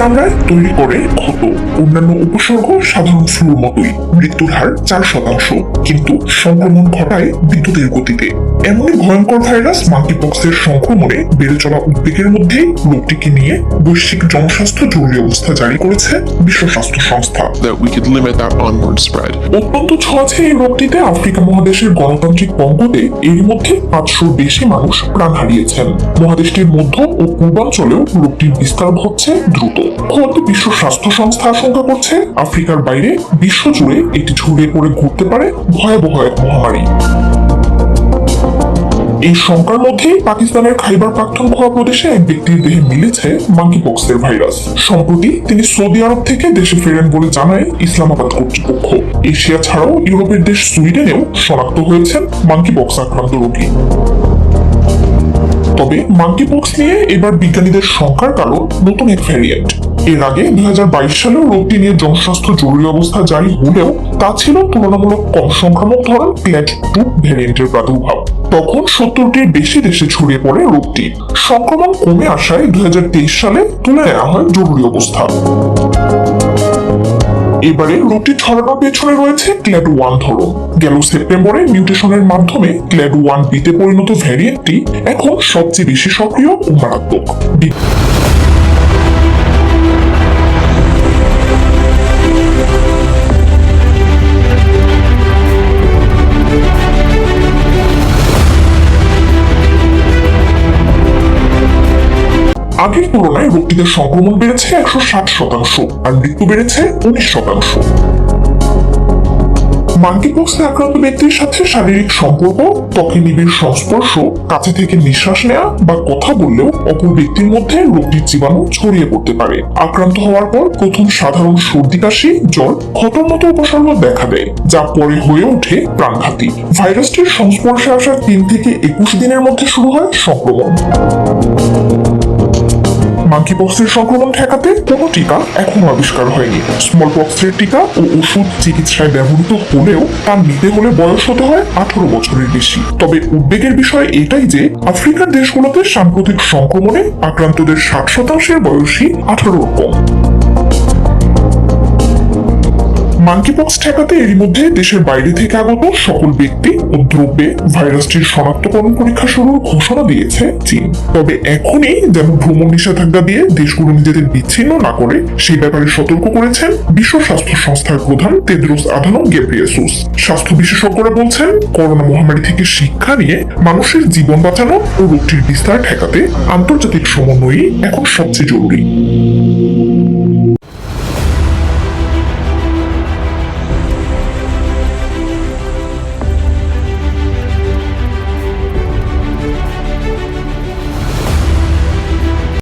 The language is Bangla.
চামড়ায় তৈরি করে ক্ষত অন্যান্য উপসর্গ সাধারণ ফ্লুর মতোই। মৃত্যুর হার চার শতাংশ কিন্তু সংক্রমণ ঘটায় বিদ্যুতের গতিতে। এমনই ভয়ঙ্কর ভাইরাস মাল্টিপক্সের সংক্রমণে বেড়ে চলা উদ্বেগের মধ্যেই রোগটিকে নিয়ে বৈশ্বিক জনস্বাস্থ্য জরুরি অবস্থা জারি করেছে বিশ্ব স্বাস্থ্য সংস্থা। অত্যন্ত ছোঁয়াছে এই রোগটিতে আফ্রিকা মহাদেশের গণতান্ত্রিক কঙ্গোতে এর মধ্যে পাঁচশো বেশি মানুষ প্রাণ হারিয়েছেন। মহাদেশটির মধ্য ও পূর্বাঞ্চলেও রোগটির বিস্তার হচ্ছে দ্রুত। খোদ বিশ্ব স্বাস্থ্য সংস্থা আশঙ্কা করছে? আফ্রিকার বাইরে এটি পড়ে ঘুরতে পারে ভয়াবহ এক মহামারী। এই পাকিস্তানের খাইবার পাখতুনখোয়া প্রদেশে এক ব্যক্তির দেহে মিলেছে মাঙ্কিপক্সের ভাইরাস। সম্প্রতি তিনি সৌদি আরব থেকে দেশে ফেরেন বলে জানায় ইসলামাবাদ কর্তৃপক্ষ। এশিয়া ছাড়াও ইউরোপের দেশ সুইডেনেও শনাক্ত হয়েছেন মাঙ্কিপক্স আক্রান্ত রোগী। তবে মাঙ্কিপক্স নিয়ে এবার বিজ্ঞানীদের শঙ্কার কারণ নতুন এক ভ্যারিয়েন্ট এর আগে দুই সালেও রোগটি নিয়ে জনস্বাস্থ্য জরুরি অবস্থা জারি হলেও তা ছিল তুলনামূলক কম সংক্রামক ধরন ক্ল্যাট টু ভ্যারিয়েন্টের প্রাদুর্ভাব। তখন সত্তরটির বেশি দেশে ছড়িয়ে পড়ে রোগটি। সংক্রমণ কমে আসায় দুই হাজার তেইশ সালে তুলে নেওয়া হয় জরুরি অবস্থা। এবারে রুটি ছড়ানোর পেছনে রয়েছে ক্ল্যাড ওয়ান ধরো। গেল সেপ্টেম্বরে মিউটেশনের মাধ্যমে ক্ল্যাড ওয়ান বিতে পরিণত ভ্যারিয়েন্টটি এখন সবচেয়ে বেশি সক্রিয় ও মারাত্মক। আগের তুলনায় রোগটিতে সংক্রমণ বেড়েছে একশো ষাট শতাংশ আর মৃত্যু বেড়েছে উনিশ শতাংশ। মাল্টিপক্সে আক্রান্ত ব্যক্তির সাথে শারীরিক সম্পর্ক, ত্বকে নিবিড় সংস্পর্শ, কাছে থেকে নিঃশ্বাস নেওয়া বা কথা বললেও অপর ব্যক্তির মধ্যে রোগটির জীবাণু ছড়িয়ে পড়তে পারে। আক্রান্ত হওয়ার পর প্রথম সাধারণ সর্দি, কাশি, জ্বর ক্ষতর মতো উপসর্গ দেখা দেয়, যা পরে হয়ে ওঠে প্রাণঘাতী। ভাইরাসটির সংস্পর্শে আসার তিন থেকে একুশ দিনের মধ্যে শুরু হয় সংক্রমণ। মাঙ্কিপক্সের সংক্রমণ ঠেকাতে কোনো টিকা এখনও আবিষ্কার হয়নি। স্মল পক্সের টিকা ও ওষুধ চিকিৎসায় ব্যবহৃত হলেও তা নিতে হলে বয়স হতে হয় আঠারো বছরের বেশি। তবে উদ্বেগের বিষয় এটাই যে, আফ্রিকার দেশগুলোতে সাম্প্রতিক সংক্রমণে আক্রান্তদের ষাট শতাংশের বয়সী আঠারোর কম। মাঙ্কিপক্স ঠেকাতে এরই মধ্যে দেশের বাইরে থেকে আগত সকল ব্যক্তি দ্রব্যে ভাইরাসটির শনাক্তকরণ পরীক্ষা শুরুর ঘোষণা দিয়েছে চীন। তবে এখনই যেন ভ্রমণ নিষেধাজ্ঞা দিয়ে দেশগুলো নিজেদের বিচ্ছিন্ন না করে সেই ব্যাপারে সতর্ক করেছেন বিশ্ব স্বাস্থ্য সংস্থার প্রধান তেদ্রোস আধানো গেব্রিয়েসুস। স্বাস্থ্য বিশেষজ্ঞরা বলছেন, করোনা মহামারী থেকে শিক্ষা নিয়ে মানুষের জীবন বাঁচানো ও রোগটির বিস্তার ঠেকাতে আন্তর্জাতিক সমন্বয়ই এখন সবচেয়ে জরুরি।